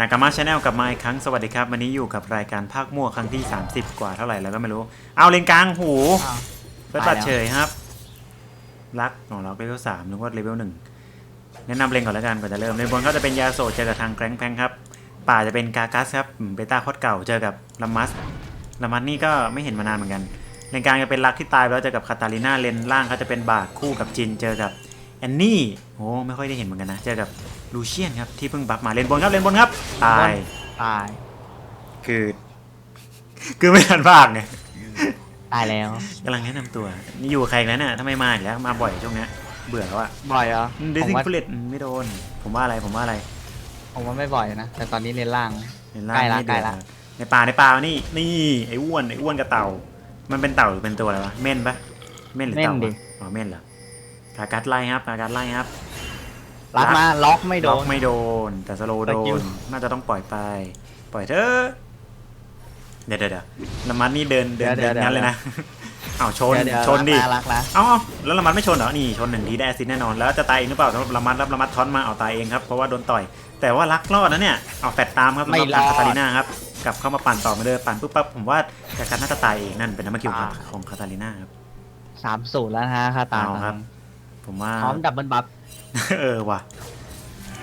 นากามาชาแนลกลับมาอีกครั้งสวัสดีครับ วันนี้อยู่กับรายการภาคมั่วครั้งที่ 30 กว่าเท่าไหร่แล้วก็ไม่รู้ เอาเลนกลางหูอ้าวเปิดตัดเฉยครับ รักของเราเลเวลสามนึกว่าเลเวลหนึ่งแนะนำเลนก่อนแล้วกันก่อนจะเริ่มเลนบนก็จะเป็นยาโซเจอกับทางแกรงแพงครับ ป่าจะเป็นกากัสครับอืมเบต้าโคตรเก่าเจอกับลัมมัสลัมมัสนี่ก็ไม่เห็นมานานเหมือนกันเลนกลางจะเป็นรักที่ตายไปแล้วเจอกับคาตาลิน่าเลนล่างเขาจะเป็นบาทคู่กับจินเจอกับแอนนี่โอ้ไม่ค่อยได้เห็นเหมือนกันนะเจอกับ ลูเชียนครับที่เพิ่งบัฟมาเลนบนครับเลนบนครับตายตาย คือ คือไม่ทันภาคไงตายแล้วกำลังแนะนำตัวนี่อยู่กับใครอีกแล้วเนี่ยทำไมมาอีกแล้วมาบ่อยช่วงเนี้ยเบื่อแล้วอะบ่อยเหรอเดผมซิงว่าฟูเลตไม่โดน ผมว่าอะไรผมว่าอะไร ผมว่าไม่บ่อยนะ แต่ตอนนี้เรียนล่างเห็นล่างใกล้ละนี่เดือดใกล้ละในป่าในป่านี่นี่ไอ้อ้วนไอ้อ้วนกับเต่า มันเป็นเต่าหรือเป็นตัวอะไรวะเม่นปะเม่นหรือเม่นเต่าดิวะอ๋อเม่นเหรอกากัดไล่ครับกากัดไล่ครับ รักมาล็อกไม่โดล็อกนไม่โดน แต่สโลว์โดสกิล น น่าจะต้องปล่อยไป ปล่อยเถอะเดี๋ยวเดี๋ยวเดี๋ยวละมัดนี่เดินเดินเดินงั้นเลยนะอ้าวชนเดี๋ยวเดี๋ยวชนดิรักนะรักนะเอาเอาแล้วละมัดไม่ชนเหรอนี่ชนหนึ่งทีได้แอสซิดแน่นอนแล้วจะตายเองหรือเปล่าสำหรับละมัดรับละมัดทอนมาเอาตายเองครับเพราะว่าโดนต่อย แต่ว่ารักรอดนะเนี่ยเอาแฟดตามครับไม่สำหรับทางรอด คาตาลิน่าครับกลับเข้ามาปั่นต่อมาเลยปั่นปุ๊บปั๊บผมว่าแต่การน่าจะตายเองนั่นเป็นน้ำมันคิวครับอ่าของคาตาลิน่าครับ สามศูนย์แล้วนะฮะค่าตาเอาครับ ผมว่า พร้อมดับเบิลบัฟ เออว่ะ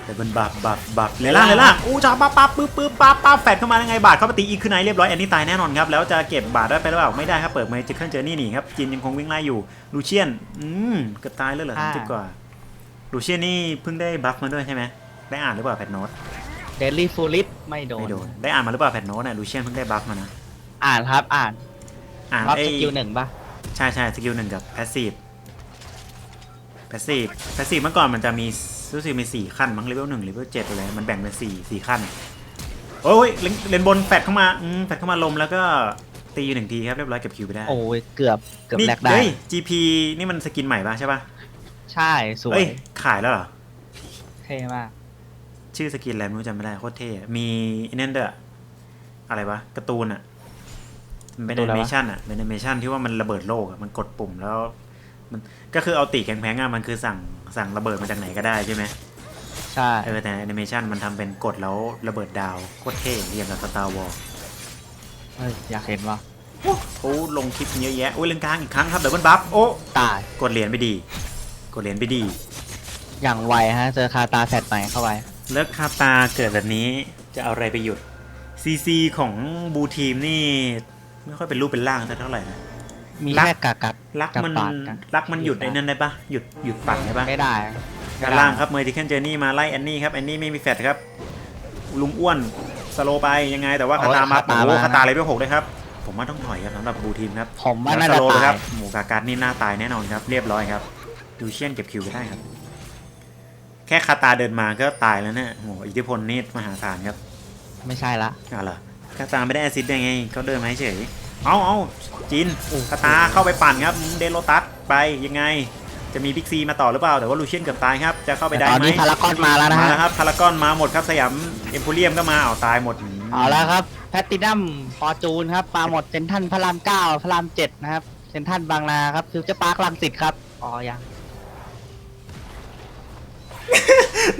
แต่เป็นบับบับบับเลยล่างเลยล่างอู้จ้าปั๊บปั๊บปึ๊บปึ๊บปั๊บปั๊บแฟดเข้ามายังไงบาดเข้าไปตีอีกขึ้นไหนเรียบร้อยอันนี้ตายแน่นอนครับแล้วจะเก็บบาดได้ไปหรือเปล่าไม่ได้ครับเปิดเมจิเคิลเจอร์นี่หนีครับจินยังคงวิ่งไล่อยู่ลูเชียนอืมเกือบตายแล้วเหรอสามสิบกว่าลูเชียนนี่เพิ่งได้บัฟมาด้วยใช่ไหมได้อ่านหรือเปล่าแพทโนตเดลี่ฟูลิสไม่โดนไม่โดนได้อ่านมาหรือเปล่าแพทโนตน่ะลูเชียนเพิ่งได้บัฟมานะอ่านครับอ่านอ่านรับไอ้สกิลหนึ่งป่ะใช่ใช่สกิลหนึ่งกับแพสซีฟแพ สซีฟแพสซีฟเมื่อก่อนมันจะมีรู้สึกมีสี่ขั้นมั้งเลเวลหนึ่งเลเวลเจ็ดอะไรมันแบ่งเป็นสี่สี่ขั้นโอ้ยเลนเลนบนแฟดเข้ามาอืมแฟดเข้ามาลมแล้วก็ตีหนึ่งทีครับเรียบร้อยเก็บคิวไปได้โอ้ยเกือบเกือบนี่แลกได้ เฮ้ย GP นี่มันสกินใหม่ปะใช่ปะใช่สวเอ้ย ยขายแล้วเหรอ เท่มาก ชื่อสกินอะไรไม่รู้จำไม่ได้โคตรเท่อะมีไอ้นั่นเด้ออะไรวะการ์ตูนอะมันเป็นแอนิเมชันอะเป็นแอนิเมชันที่ว่ามันระเบิดโลกอะมันกดปุ่มแล้ว มันก็คือเอาตีแข็งแพงๆอะมันคือสั่งสั่งระเบิดมาจากไหนก็ได้ใช่ไหมใช่เออแต่แอนิเมชันมันทำเป็นกดแล้วระเบิดดาวโคตรเท่อย่างกับสตาร์วอลเฮ้ยอยากเห็นว่ะเขาลงคลิปเยอะแยะโอ้ยเล่นกลางอีกครั้งครับเดี๋ยวมันบัฟโอ้ตายกดเหรียญไปดี กดเหรียญไปดี อย่างไวฮะ เจอคาตาแฟดใหม่เข้าไปแล้วคาตาเกิดแบบนี้จะเอาอะไรไปหยุดซีซีของบูทีมนี่ ไม่ค่อยเป็นรูปเป็นร่างสักเท่าไหร่นะ มีรักแค่กากัดรักมันกับปาดกันรักมันหยุดไอ้นั่นได้ปะหยุดหยุดปั่นได้ปะไม่ได้ด้านล่างครับเมอร์ติเคิลเจอร์นี่มาไล่แอนนี่ครับแอนนี่ไม่มีแฟดครับลุงอ้วนสโลว์ไปยังไงแต่ว่าคาตามาโอ้โหคาตาเลเวลหกเลยครับผมว่าต้องถอยครับสำหรับบูทีมครับผมว่าแล้วน่าสจะโลว์เลยตาคยรับหมูกาการนี่หน้าตายแน่นอนครับ เรียบร้อยครับดูเชียนเก็บคิวไปได้ครับ แค่คาตาเดินมาก็ตายแล้วเนี่ยโอ้โหอิทธิพลนี่มหาศาลครับ ไม่ใช่ละเอาล่ะคาตาไม่ได้แอซิดได้ไงเขาเดินมาเฉย เอาเอาจินคาตาเข้าไปปั่นครับเดนโลตัสไปยังไง จะมีบิ๊กซีมาต่อหรือเปล่า แต่ว่าลูเชียนเกือบตายครับ จะเข้าไปได้ตอนไหมนี้พารากอนมาแล้วนะมาฮะแล้วครับพารากอนมาหมดครับสยามเอ็มโพเรียมก็มาเอาตายหมดเอาแล้วครับแพตตินัมฟอร์จูนครับมาหมดเซนทันพระรามเก้าพระรามเจ็ดนะครับเซนทันบางนาครับฟิวเจอร์พาร์คลังสิตครับอ๋อยัง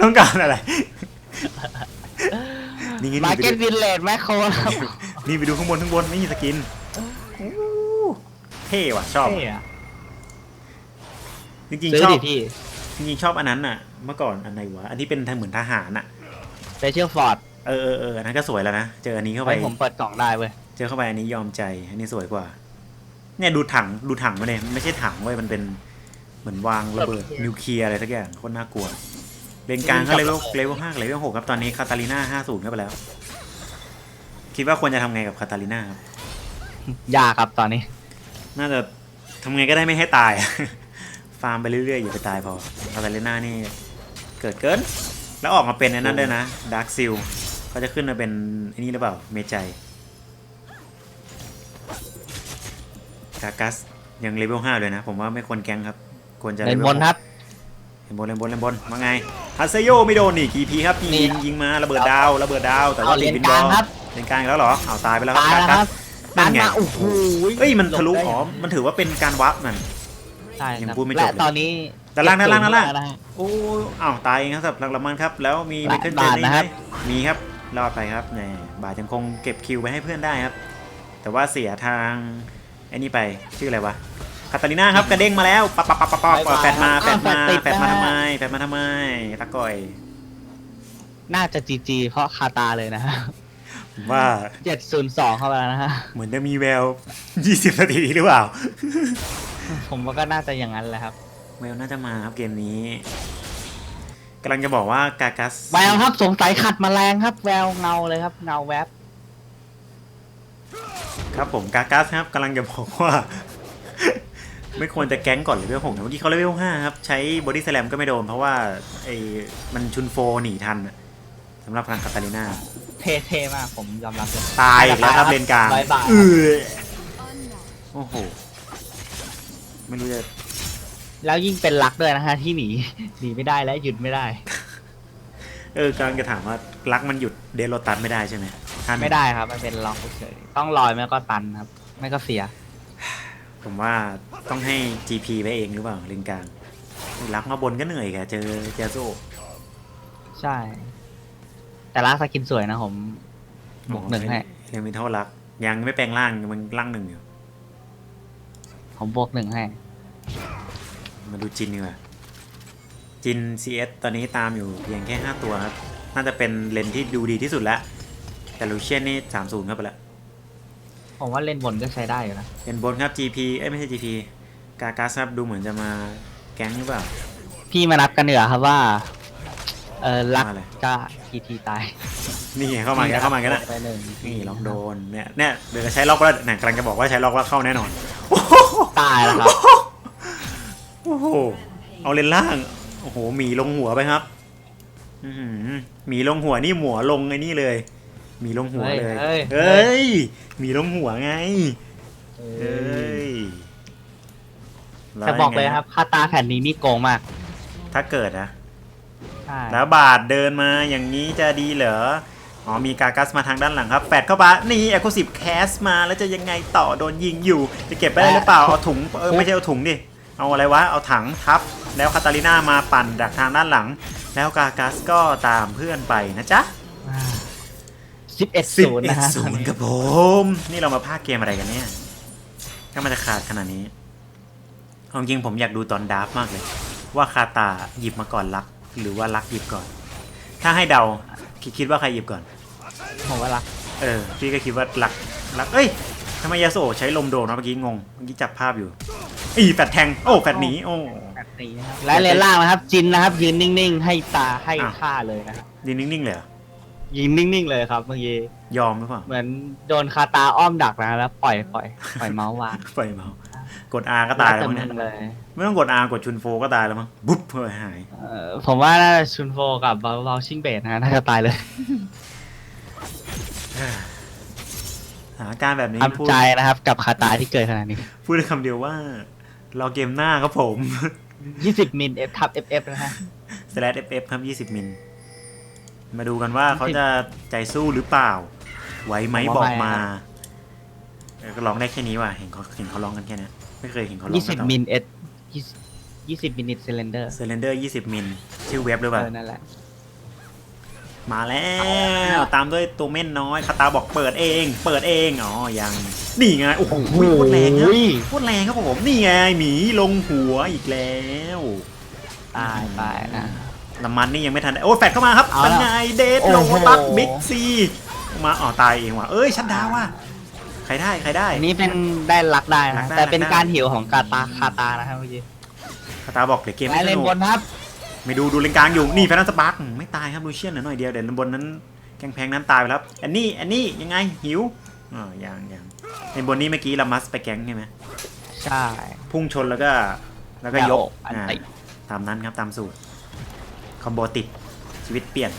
ต้องการอะไรนี่ไงมานี่ไปเก็ตดูวินเลดแมคโครครับนี่ไปดูข้างบนข้างบนไม่มีสกินโอ้ เท่ว่ะ ชอบ เท่อะจริงซื้ๆอชอบดิพี่จริงๆชอบอันนั้นน่ะ เมื่อก่อนอันไหนวะ อันที่เป็นเหมือนทหารน่ะสเปเชียลฟอร์ดเออเออเอออันนั้นก็สวยแล้วนะ เจออันนี้เข้าไปไปผมเปิดกล่องได้เว้ย เจอเข้าไปอันนี้ยอมใจ อันนี้สวยกว่า เนี่ยดูถังดูถังมาเนี่ยไม่ใช่ถังเว้ยมันเป็นเหมือนวางระเบิดนิวเคลียร์อะไรสักอย่างโคตรน่ากลัวเลนกลางก็เลเวลเลเวลห้าเลเวลหกครับตอนนี้คาตาลิน่าห้าศูนย์เข้าไปแล้ว คิดว่าควรจะทำไงกับคาตาลิน่าครับ ยากครับตอนนี้ น่าจะทำไงก็ได้ไม่ให้ตาย ฟาร์มไปเรื่อยๆ อย่าไปตายพอคาตาลิน่านี่เกิดเกิน แล้วออกมาเป็นไอ้นั่นด้วยนะดาร์คซิลเขาจะขึ้นมาเป็นไอ้นี่หรือเปล่า เมจัยกากัสยังเลเวลห้าเลยนะ ผมว่าไม่ควรแกงครับ ควรจะเลนวลบนครับ เลนบนเลนบนเลนบนว่าไงฮัสเซโยไม่โดนนี่กีพีครับยิงนี่ยิงยิงมาระเบิดดาวระเบิดดาวแต่ว่าเอาติดเลนบินกบอลางลครับ เลนกลางอีกแล้วเหรอเอาตายไปแล้วครับตายแล้วกาคกัรัสบ นั่นไง มาโอ้โหเอ้ยมันทะลุหลบอ๋อได้มันถือว่าเป็นการวับมัน ใช่ยังครับพูดไม่จบและเลยตอนนี้ด้านล่างด้านล่างด้านล่างนะฮะ โอ้อ้าวตายเองครับสำหรับลังละมันครับ แล้วมีหลัเบงเกิลเจบาทนี่นะไหคมรับ มีครับรอดไปครับเนี่ยบาทยังคงเก็บคิวไว้ให้เพื่อนได้ครับ แต่ว่าเสียทางไอ้นี่ไปชื่ออะไรวะคาตาลิน่าครับกระเด้งมาแล้วปับปับปับปับปับแฟดมาแฟดมาแฟดมาทำไมแฟดมาทำไมตะก่อย น่าจะจีจีเพราะคาตาเลยนะฮะผม ว่าเจ็ดศูนย์สองเข้าไปแล้วนะฮะ เหมือนจะมีแวว 20 นาทีหรือเปล่า ผมว่าก็น่าจะอย่างนั้นแหละครับแววน่าจะมาครับเกมนี้กำลังจะบอกว่ากากัสแววครับสงสัยขัดแมลงครับ แววเงาเลยครับ เงาแวบครับผมกากัสครับกำลังจะบอกว่า ไม่ควรจะแก๊งก่อนเลเวลหกนะเมื่อกี้เขาเลเวลห้าครับ ใช้บอดี้สแลมก็ไม่โดน เพราะว่าไอ้มันชุนโฟหนีทันอะสำหรับทางคาตาลิน่า เท่ๆมากผมยอมรับเลยตายอีกแล้วครับเลนกลางบายบายเออโอ้โหไม่รู้จะแล้วยิ่งเป็นลักด้วยนะฮะที่หนีหนีไม่ได้และหยุดไม่ได้ เออกำลังจะถามว่ารักมันหยุดเดโรตันไม่ได้ใช่ไหมท่านไม่ได้ครับ มันเป็นล็อกเฉยๆต้องลอยไม่ก็ตันครับ ไม่ก็เสีย ผมว่าต้องให้ GP ไปเองหรือเปล่าเลนกลางรักมาบนก็เหนื่อยแกเจอเจโซใช่ แต่ลักสกินสวยนะผมบวกหนึ่งให้ยังมีเท่ารัก ยังไม่แปลงร่างมันร่างหนึ่งอยู่ ผมบวกหนึ่งให้ มาดูจินดีกว่าจิน CS ตอนนี้ตามอยู่เพียงแค่ 5 ตัวครับ น่าจะเป็นเลนที่ดูดีที่สุดแล้ว แต่ลูเชียนนี่ 3-0เข้าไปแล้ว ผมว่าเล่นบนก็ใช้ได้อยู่นะเป็นบนครับ GP เอ้ยไม่ใช่ GP กากาซับดูเหมือนจะมาแก๊งหรือเปล่า พี่มานับกันเหนือครับว่า เออลักว่าอะไรก็ทีทีตายนี่ไงเข้ามาแกเข้ามากันนะไปหนึ่งนี่ล็อกโดนเนี่ยเนี่ยเดี๋ยวจะใช้ล็อกแล้วเนี่ยกำลังจะบอกว่าใช้ล็อกแล้วเข้าแน่นอนตายแล้วครับโอ้โหเอาเลนล่างโอ้โหหมีลงหัวไปครับอื้อหือหมีลงหัวนี่หัวลงไอ้นี่เลยหมีลงหัวเลยเฮ้ยเฮเฮ้ย้ยหมีลงหัวไงเอเฮ้อยแล้วจะบอกเลยงไงครับคาตาแผ่นนี้นี่โกงมาก ถ้าเกิดนะ ใช่แล้วบาทเดินมาอย่างนี้จะดีเหรอ อ๋อมีกากัสมาทางด้านหลังครับ แฟดเข้าไปนี่แอคทีฟแคสมาแล้วจะยังไงต่อโดนยิงอยู่ จะเก็บไปได้หรือเปล่า เอาถุงเออไม่ใช่เอาถุงดิ เอาอะไรวะ เอาถังทับ แล้วคาตาลิน่ามาปั่นจากทางด้านหลัง แล้วกากัสก็ตามเพื่อนไปนะจ๊ะสิบเอ็ดสิบศูนย์เอ็นะดฮะศูนย์ครับผม นี่เรามาพากย์เกมอะไรกันเนี่ยก็มันจะขาดขนาดนี้เอาจริงผมอยากดูตอนดราฟต์มากเลย ว่าคาตาหยิบมาก่อนลัก หรือว่าลักหยิบก่อน ถ้าให้เดาคิดคิดว่าใครหยิบก่อน ผมว่ารัก เออพี่ก็คิดว่าลักลักเอ้ยทำไมยาโซใช้ลมโดนวะเมื่อกี้งงเมื่อกี้จับภาพอยู่อีแฟดแทงโอ้แฟดหนีโอ้ แบบนี้นะครับและเลนล่างนะครับ จินนะครับ ยืนนิ่งๆ ให้ตาให้อ้าวค่าเลยนะครับยืนนิ่งๆเลยเหรอยืนนิ่งๆเลยครับเมื่อกี้ยอมหรือเปล่า เหมือนโดนคาตาอ้อมดักนะแล้วปล่อยปล่อยปล่อยเมาส์วางปล่อยเมาส์กด R ก็ตายแล้วมั้งเต็เนี่ยมเลย ไม่ต้องกด R กดชุนโฟก็ตายแล้วมั้งบุ๊บเพื่อหาย เอ่อผมว่าน่าจะชุนโฟกับเบลชิงเบดนะฮะน่าจะตายเลยสถานการณ์แบบนี้พูดทำใจนะครับ กับคาตาที่เกิดขนาดนี้พูดได้คำเดียวว่า รอเกมหน้าครับผม 20มิล F ทับ FF นะฮะ slash ff ครับ 20 มิล มาดูกันว่าเขาจะใจสู้หรือเปล่า ไหวไหมผมบว่าอกมาไม่นะเออก็ร้องได้แค่นี้ว่ะ เห็นเขาเห็นเขาร้องกันแค่เนี้ยไม่เคยเห็นเขาร้องกัน20มิล S 20มินิทเซเลนเดอร์เซเลนเดอร์20 มิล ชื่อเว็บหรือเปเอล่าอนั่นแหละ มาแล้ว ตามด้วยตัวเม่นน้อยคาตาบอกเปิดเอง เปิดเองอ๋อยัง นี่ไง โอ้โหโคตรแรงครับโคตรแรงครับผม นี่ไงหมีลงหัวอีกแล้วตายไปนะน้ำมันนี่ยังไม่ทันได้โอ้ยแฟดเข้ามาครับเอาเป็นละไงเดทโอ้โลโหตัสบิ๊กซีมาอ๋อตายเองว่ะเอ้ยชัดดาวว่ะ ใครได้ใครได้ อันนี้เป็นได้รักได้รันะกได้แต่เป็นรักได้ การหิวของกาตาคาตานะครับเมื่อกี้คาตาบอกเดี๋ยวเกมและไม่สเลนนุกบนครับไม่ดูดูเลนกลางอยู่นี่แฟนตาสปาร์กไม่ตายครับลูเชียนเหลือหน่อยเดียวเดี๋ยวบนนั้นแกงแพงนั้นตายไปแล้วแอนนี่แอนนี่ยังไงหิวอ๋อยังยังในบนนี้เมื่อกี้ลามัสไปแก๊งใช่ไหมใช่ พุ่งชนแล้วก็แล้วก็ยกอันอ่าติตามนั้นครับตามสูตรคอมโบติดชีวิตเปลี่ยน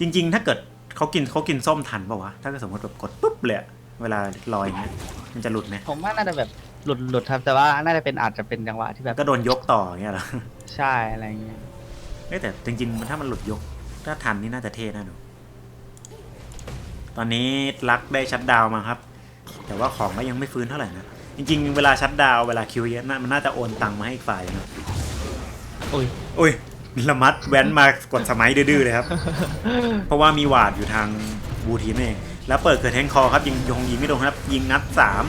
จริง ๆ ถ้าเกิดเขากินเขากินส้มทันป่าวะถ้าเกิดสมมติแบบกดปุ๊บเลยอะ เวลาลอยอย่างเงี้ยมันจะหลุดไหมผมว่าน่าจะแบบหลุดหลุดครับแต่ว่าน่าจะเป็นอาจจะเป็นจังหวะที่แบบก็โดนยกต่ออย่างเงี้ยเหรอใช่อะไรเงี้ยเอ้ยแต่จริงๆมันถ้ามันหลุดยก ถ้าทันนี่น่าจะเท่น่าดูตอนนี้ลักได้ชัดดาวน์มาครับ แต่ว่าของก็ยังไม่ฟื้นเท่าไหร่นะจริง ๆ เวลาชัดดาวน์เวลาคิวเยอะน่ามันน่าจะโอนตังค์มาให้อีกฝ่ายนะอุ้ยอุ้ยละมัดแว้นมากดสมัยดื้อๆเลยครับ เพราะว่ามีหวาดอยู่ทางบูทีมนั่นเอง แล้วเปิดเกิดแทงคอครับยิงยงยิงไม่โดนครับ ยิงนัดสาม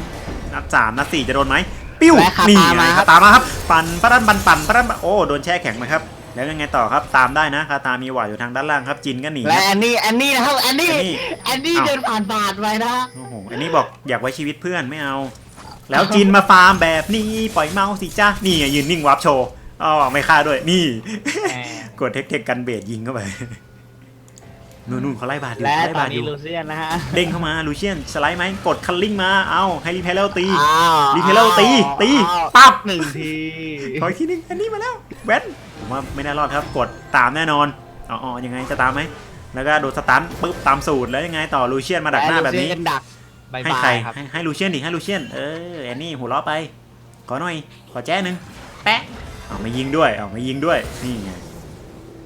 นัดสามนัดสี่จะโดนไหมปิ้วและคานี่ตาไงมาคครับาตามาครับปั่นปะดันปั่นปั่นปะดันปั่นโอ้โดนแช่แข็งไหมครับแล้วยังไงต่อครับตามได้นะคาตามีหวาดอยู่ทางด้านล่างครับจินก็หนีและแอนนี่แอนนี่นะครับแอนนี่แอนนี่แอนนี่อ้าวเดินผ่านบาดไปนะโอ้โหอันนี้บอกอยากไว้ชีวิตเพื่อนไม่เอา แล้วจินมาฟาร์มแบบนี้ปล่อยเมาส์สิจ้านี่ไงยืนนิ่งวับโชว์อ๋อไม่ฆ่าด้วยนี่ กดเทคเทคกันเบสยิงเข้าไป นู่นนู่นเขาไล่บาดอยู่และเขาไล่ตอบานดอนี้ยู่ลูเซียนนะฮะเด้งเข้ามาลูเชียนสไลด์ไหมกดคัลลิ่งมาเอาให้รีเพลเลตี อ้าวรีเพลเลอร์ตีตีอ้าวปั๊บ หนึ่งทีขออีกทีนึงอันนี้มาแล้วแว้นผมว่าไม่น่ารอดครับกดตามแน่นอนอ๋ออ๋อยังไงจะตามไหมแล้วก็โดนสตันปุ๊บตามสูตรแล้วยังไงต่อลูเชียนมาดักหน้าแบบนี้ และลูเซียกัดักบายให้บาใครยครับ ให้ให้ลูเชียนดิให้ลูเชียนเออแอนนี่หัวเราะไป ขอหน่อย ขอแจ้หนึ่งแปะเอามายิงด้วยเอามายิงด้วยนี่ไง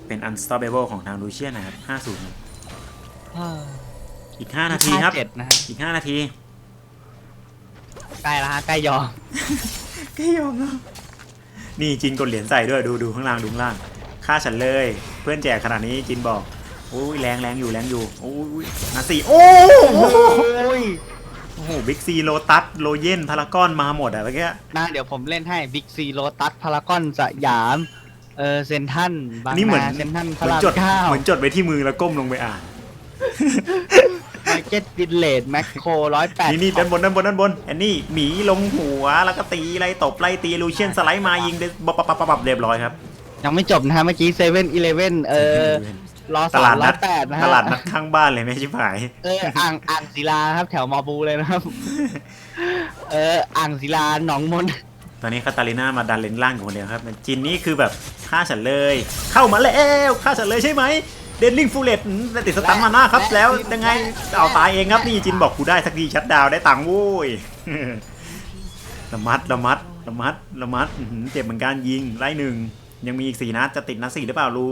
เป็น unstoppable ของทางลูเชียนนะครับ50ครับ อีก5นาทีครับ เจ็ดนะฮะอีก5นาที ใกล้แล้วฮะใกล้ยอมก็ยอมแล้วนี่จินกดเหรียญใส่ด้วยดูดูข้างล่างดูข้างล่างฆ่าฉันเลย เพื่อนแจกขนาดนี้จินบอกโอ้ยแรงแรงอยู่แรงอยู่โอ้ยนาสี่โอ้โหยโอ้โหบิ๊กซีโลตัสโลเยนพารากอนมาหมดอะเมื่อกี้นะเดี๋ยวผมเล่นให้บิ๊กซีโ t ตัสพารากอนสยามเออเซนทันบางนี่เหมือนนาเซนทันพเหมือนระรามจดเก้าเหมือนจดไว้ที่มือแล้วก้มลงไปอ่าน มาร์เก็ตวิลเลจแมคโครร้อยแปดนี่นี่ด้านบนด้านบนด้านบนอันนี้หมีลงหัวแล้วก็ตีไล่ตบไล่ตีลูเชียนสไลด์มายิงได้ปับปับปับปับเรียบร้อยครับ ยังไม่จบนะฮะเมื่อกี้เซเว่นอีเลเว่นเออรอตสาลามดร้นัอดยแปดนะฮะตลาดนัดข้างบ้านเลยไม่ใช่ผาย เอออ่างอ่างศิลาครับแถวมอบูเลยนะครับ เอออ่างศิลาหนองมน ตอนนี้คาตาลิน่ามาดันเลนล่างอยู่คนเดียวครับจินนี่คือแบบฆ่าฉันเลย เข้ามาแล้วฆ่าฉันเลยใช่ไหม เดนลิงฟูเลตติดสตันมาหน้าครับ แล้วยังไงเอาตายเองครับนี่จินบอกกูได้สักทีชัดดาวน์ได้ตังค์โว้ยระมัดระมัดระมัดระมัดอื้อหือเจ็บเหมือนกันยิงไล่หนึ่งยังมีอีกสี่นัดจะติดนัดสี่หรือเปล่าลู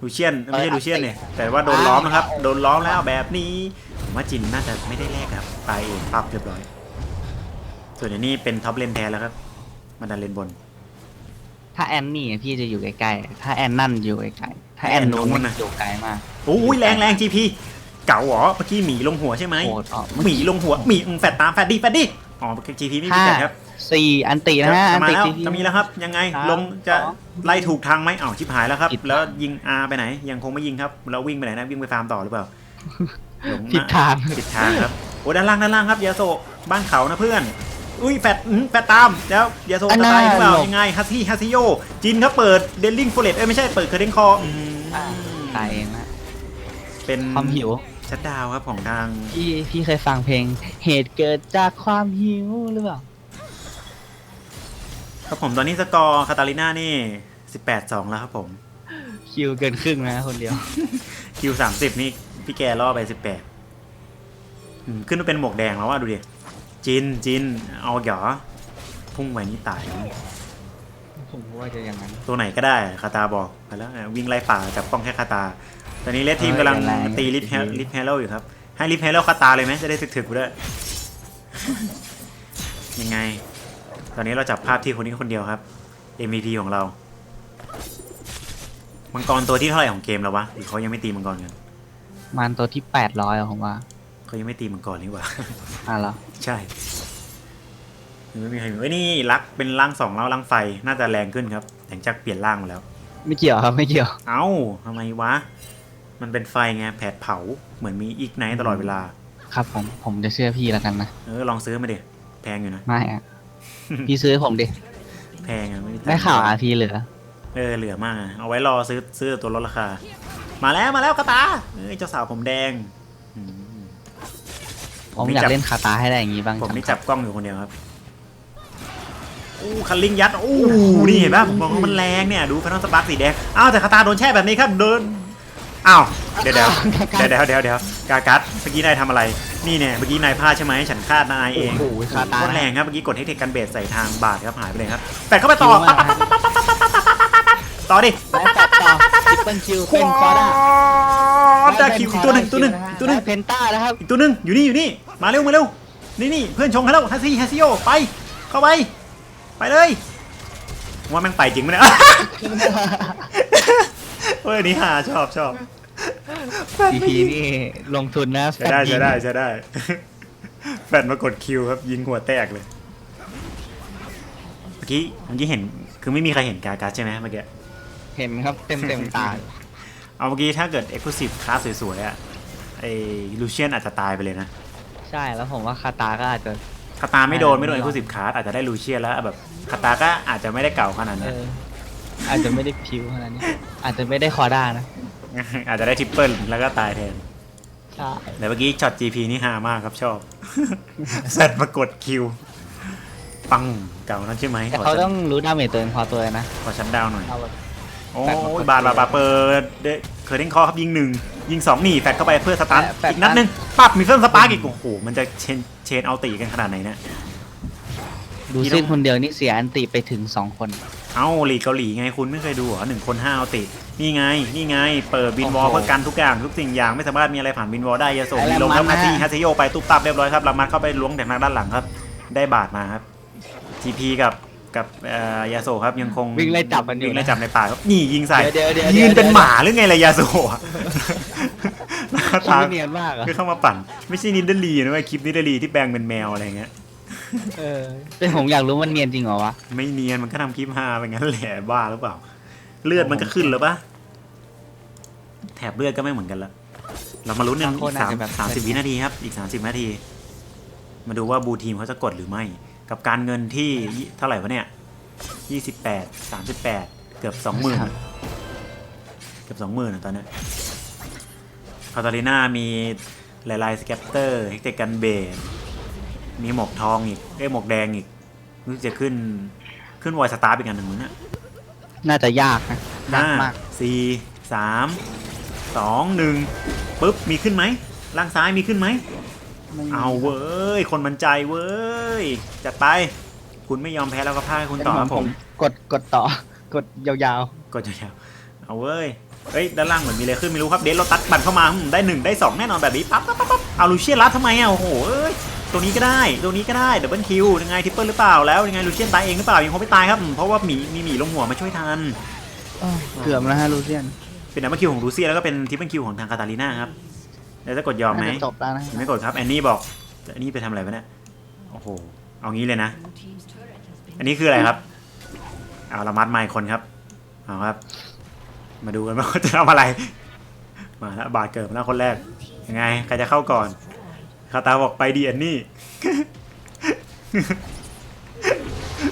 ลูเชียนไม่ใช่ลูเชียนเนี่ยแต่ว่าโดนล้อมนะครับ โดนล้อมแล้วแบบนี้ผมว่าจินน่าจะไม่ได้แลกครับตายเองปั๊บเรียบร้อย ส่วนอันนี้เป็นท็อปเลนแทนแล้วครับมาดันเลนบน ถ้าแอนนี่พี่จะอยู่ใกล้ๆถ้าแอนนั่นอยู่ไกลๆ ถ้าแอนแอนนู้นู้นนน่ะอยู่ไกลมากโอ้ยแรงแรงจีพีเก่าเหรอเมื่อกี้หมีลงหัวใช่ไหมโหดออกหมีลงหัวหมีอืมแฟดตามแฟดดีแฟดดีอ๋อจีพีไม่มีห้าแฟดครับสี่อันตินะฮะจะอันมาติแล้วทีจะมีแล้วครับ ยังไงสามลงจะสองไล่ถูกทางไหมอ้าวชิบหายแล้วครับผิดทางแล้วยิงอาไปไหน ยังคงไม่ยิงครับแล้ววิ่งไปไหนนะวิ่งไปฟาร์มต่อหรือเปล่าหลงผิดทางผิดทางครับโอ้ด้านล่างด้านล่างครับยาโซบ้านเขานะเพื่อนอุ้ยแฟดอื้อแฟดตามแล้วยาโซอันจะน่าตายหรือเปล่าหลบยังไงฮัตซี่ฮัตซิโยจินครับเปิดเดลลิงโฟเลตเอ้ยไม่ใช่เปิดเคอร์เดนคออืมอ่า ตายเองนะเป็นความหิวชัดดาวน์ครับของทางพี่พี่เคยฟังเพลง เหตุเกิดจากความหิวหรือเปล่าครับผมตอนนี้สกอร์คาตาลิน่านี่18 2แล้วครับผม คิวเกินครึ่งนะคนเดียว คิว30นี่พี่แกล่อไป18อืมขึ้นมาเป็นหมวกแดงแล้วว่าดูดิจินจินเอาเหรอพุ่งไปนี่ตาย ผมว่าจะอย่างนั้น ตัวไหนก็ได้คาตาบอกไปแล้วอะวิ่งไล่ป่าจับป้องแค่คาตา ตอนนี้เลดทีมกำลังเออเป็นไรตีลิฟเฮลิฟเฮลโลอยู่ครับ ให้ลิฟเฮลโลคาตาเลยไหมจะได้ถึกๆกูด้วย ยังไง ตอนนี้เราจับภาพที่คนนี้คนเดียวครับ MVP ของเรา มังกรตัวที่เท่าไหร่ของเกมแล้ววะหรือเขายังไม่ตีมังกรกันมันตัวที่แปดร้อยผมว่าเขายังไม่ตีมังกรนี่หว่า อะเหรอใช่ ไม่มีใครเอ้ยนี่รักเป็นร่างสองแล้วร่างไฟน่าจะแรงขึ้นครับหลังจากเปลี่ยนร่างมาแล้ว ไม่เกี่ยวครับไม่เกี่ยว เอ้าทำไมวะ มันเป็นไฟไงแผดเผาเหมือนมีอีกไนท์ตลอดเวลา ครับผมผมจะเชื่อพี่แล้วกันนะเออลองซื้อมาดิแพงอยู่นะ ไม่อะพี่ซื้อให้ผมดิแพงอะไม่มีตังค์ได้ข่าวอาพีเหลือเออเหลือมากอะเอาไว้รอซื้อซื้อตัวลดราคา มาแล้วมาแล้วกระตาเอ้ยเจ้าสาวผมแดงอืม ผมอยากเล่นคาตาให้ได้อย่างนี้บ้างผมนี่จัจังบกล้องอยู่คนเดียวครับ อู้คันลิงยัดอู้นี่เห็นป่ะผมมองว่ามันแรงเนี่ยดูแฟนตอมสปาร์คสีแดงอ้าวแต่คาตาโดนแช่แบบนี้ครับเดินอ้าวเดี๋ยวเดี๋ยวเดี๋ยวเดี๋ยวเดี๋ยวกากัสเมื่อกี้นายทำอะไร นี่เนี่ยเมื่อกี้นายพลาดใช่ไหมฉันคาดนายเองโอ้าตาแรงครับเมื่อกี้กดให้เทคกันเบสใส่ทางบาดครับหายไปเลยครับแต่เข้าไปต่อต่อดิเปิลคิวเป็นฟอด้าต่คิวอีกตัวหนึ่งตัวหนึ่งตัวหนึ่งเพนต้านะครับอีกตัวหนึ่งอยู่นี่อยู่นี่มาเร็วมาเร็วนี่นี่เพื่อนชงให้แล้วฮัซซี่ฮัซซิโอไปเข้าไป ไปเลยว่าแม่งไปจริงไหมเนี่ยเฮ้ยอันนี้หาชอบชอบ EP นี่ลงทุนนะใช้ได้แฟนยิใช้งได้ใช้ได้ แฟนมากดคิวครับยิงหัวแตกเลย เมื่อกี้เมื่อกี้เห็นคือไม่มีใครเห็นกาการ์ดใช่ไหมเมื่อกี้เห็นครับเต็มเต็มๆตาเอาเมื่อกี้ถ้าเกิด Exclusive คลาสสวยๆอะไอ้ลูเชียนอาจจะตายไปเลยนะ ใช่แล้วผมว่าคาตาก็อาจจะ คาตาไม่โดนใช่ไม่โดนไม่เอ็โดกนซ์คลูซีฟคาร์ดอาจจะได้ลูเชียนแล้วแบบคาตาก็อาจจะไม่ได้เก่าขนาดเอนั้น อ อาจจะไม่ได้พิวขนาดนี้ อาจจะไม่ได้คอด้านะ อาจจะได้ทริปเปิลแล้วก็ตายแทน ใช่ แต่เมื่อกี้ช็อต GP นี่ฮามากครับชอบ แซดมากดคิว ปังเก่านั่นใช่ไหมแต่เขาต้องรู้ดาเมจตัวเองพอตัวนะขอชั้นดาวหน่อย เอาแบบ โอ้แฟดมากดยบาดบาดบาดเปิดเดเคอร์เด้งคอครับยิงหนึ่ง ยิงสองหนีแฟดเข้าไปเพื่อสตาร์ทแฟดอีกนัดหนึ่งปั๊บมีเครื่องสปาร์กอีกโอ้โหมันจะเชนเชนเอาตีกันขนาดไหนเนี่ย ดูเส้นคนเดียวนี่เสียอันติไปถึงสองคน เอ้าหลีกเกาหลีไงคุณไม่เคยดูเหรอหนึ่งคนห้าเอาตินี่ไง นี่ไง เปิดบินวอลโอ้โหเพื่อกันทุกอย่างทุกสิ่งอย่างไม่สามารถมีอะไรผ่านบินวอลได้ยาโสไอ้มีลงละมัแล้วดมาที่นะฮัตเซโยไปตุ๊บตับเรียบร้อยครับลามัดเข้าไปล้วงแต่ทางด้านหลังครับ ได้บาทมาครับ GP กับ กับเอ่อยาโซครับยังคงวิ่งไล่จับกันอยู่วิ่งไล่นะจับในป่าครับนี่ยิงใส่เดี๋ยวเดี๋ยวยืนเดี๋ยวเป็นหมาหรือไงล่ะยาโซอะคิดไม่เนียนมากเหรอก็เข้ามาปั่น ไม่ใช่นินเดลีนะเว้ยคลิปนินเดลีที่แปลงเป็นแมวอะไรเงี้ย เออแต่ผมอยากรู้มันเนียนจริงเหรอวะ ไม่เนียนมันก็ทำคลิปฮาไปงั้นแหละบ้าหรือเปล่า เลือดมันก็ขึ้นแล้วปะแถบเลือดก็ไม่เหมือนกันละเรามาลุ้นกันบางคนอีกสามอาจจะแบบ สามสิบวินาทีครับ อีกสามสิบนาที มาดูว่าบูทีมเขาจะกดหรือไม่ กับการเงินที่ยี่เท่าไหร่วะเนี่ยยี่สิบแปดสามสิบแปดเกือบสองหมื่นเกือบสองหมื่นอะตอนเนี้ยคาตาลิน่ามีหลายๆสแกปเตอร์เฮกเตกันเบดมีหมวกทองอีกเอ้ยหมวกแดงอีกรู้สึกจะขึ้นขึ้นวอยสตาร์อีกอันหนึ่งมั้งเนี่ยน่าจะยากนะยากห้ามากสี่สามสองหนึ่งปุ๊บมีขึ้นไหมล่างซ้ายมีขึ้นไหม เอาเว้ย คนมันใจเว้ย จัดไป คุณไม่ยอมแพ้แล้วก็พ่ายคุณต่อครับผม กดกดต่อ กดยาวกดยาวๆเอาเว้ย เฮ้ย ด้านล่างเหมือนมีอะไรขึ้นไม่รู้ครับ เดนเราตัดปั่นเข้ามาอืมได้หนึ่งได้สองแน่นอนแบบนี้ปั๊บปั๊บปั๊บปั๊บเอาลูเชียนรัดทำไมอะโอ้โหเอ้ย ตัวนี้ก็ได้ ตัวนี้ก็ได้ดับเบิลคิวยังไงทิปเปิลหรือเปล่าแล้วยังไงลูเชียนตายเองหรือเปล่ายังคงไม่ตายครับอืมเพราะว่าหมีมีหมีลงหัวมาช่วยทัน ๆเกือบแล้วฮะลูเซียนเป็นดับเบิลคิวของลูเซียแล้วก็เป็นทิปเปิลคิวของทางคาตาลีน่าครับ แล้วจะกดยอมไหมน่าจะจบแล้วนะยังไม่กดครับแอนนี่บอกแอนนี่ไปทำอะไรวะเนี่ยโอ้โหเอางี้เลยนะ อันนี้คืออะไรครับเอาละมัดไมค์คนครับเอาครับ มาดูกันว่าเขาจะทำอะไร มาแล้วบาดเกิดมาแล้วคนแรกยังไงใครจะเข้าก่อนคาตาบอกไปดีแอนนี่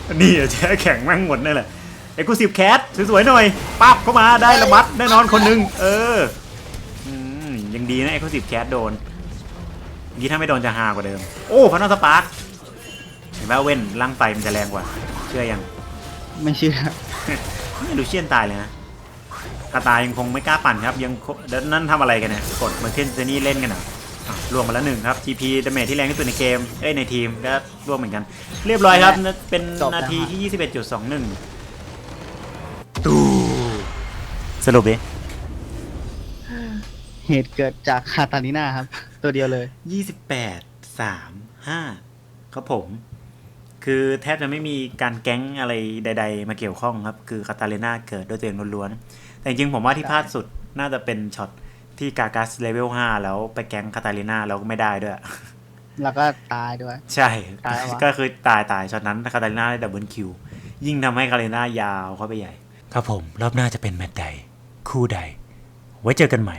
อันนี่แช่แข็งแมั่งหมดนั่นแหละเอ็กซ์คลูซีฟแคทสวยๆหน่อยปั๊บเข้ามาได้ละมัดแน่นอนคนหนึงเอออืมยัง ดีนะเอ็กซ์คลูซีฟแคทโดนเมื่อกี้ถ้าไม่โดนจะฮากว่าเดิม โอ้พันธุ์สปาร์คเห็นไหมเว้นร่างไฟมันจะแรงกว่า เชื่อยัง ไม่เชื่อดูเชียนตายเลยนะคาตายังคงไม่กล้าปั่นครับ ยังคแล้วนั่นทำอะไรกันเนี่ยกดมาเคนเซนี่เล่นกันเหรออะรวมมาแล้วหนึ่งครับ GP ดาเมจที่แรงที่สุดในเกมเอ้ยในทีมก็รวมเหมือนกัน เรียบร้อยครับ เป็นจบแล้วนาทีที่ 21.21 ตูสรุปดิ เหตุเกิดจากคาตาลิน่าครับ ตัวเดียวเลย28 3 5ครับผม คือแทบจะไม่มีการแก๊งอะไรใด ๆ มาเกี่ยวข้องครับ คือคาตาเลนาเกิดด้วยตัวเองล้วนๆแต่จริงๆผมว่าที่พลาดสุดน่าจะเป็นช็อตที่กากัสเลเวล5แล้วไปแก๊งคาตาเลนาแล้วก็ไม่ได้ด้วย แล้วก็ตายด้วย ใช่ ตายแล้ววะ ก็คือตายตายช็อตนั้นคาตาเลนาได้ดับเบิลคิว ยิ่งทำให้คาตาเลนายาวเข้าไปใหญ่ ครับผม รอบหน้าจะเป็นแมตช์ใด คู่ใด ไว้เจอกันใหม่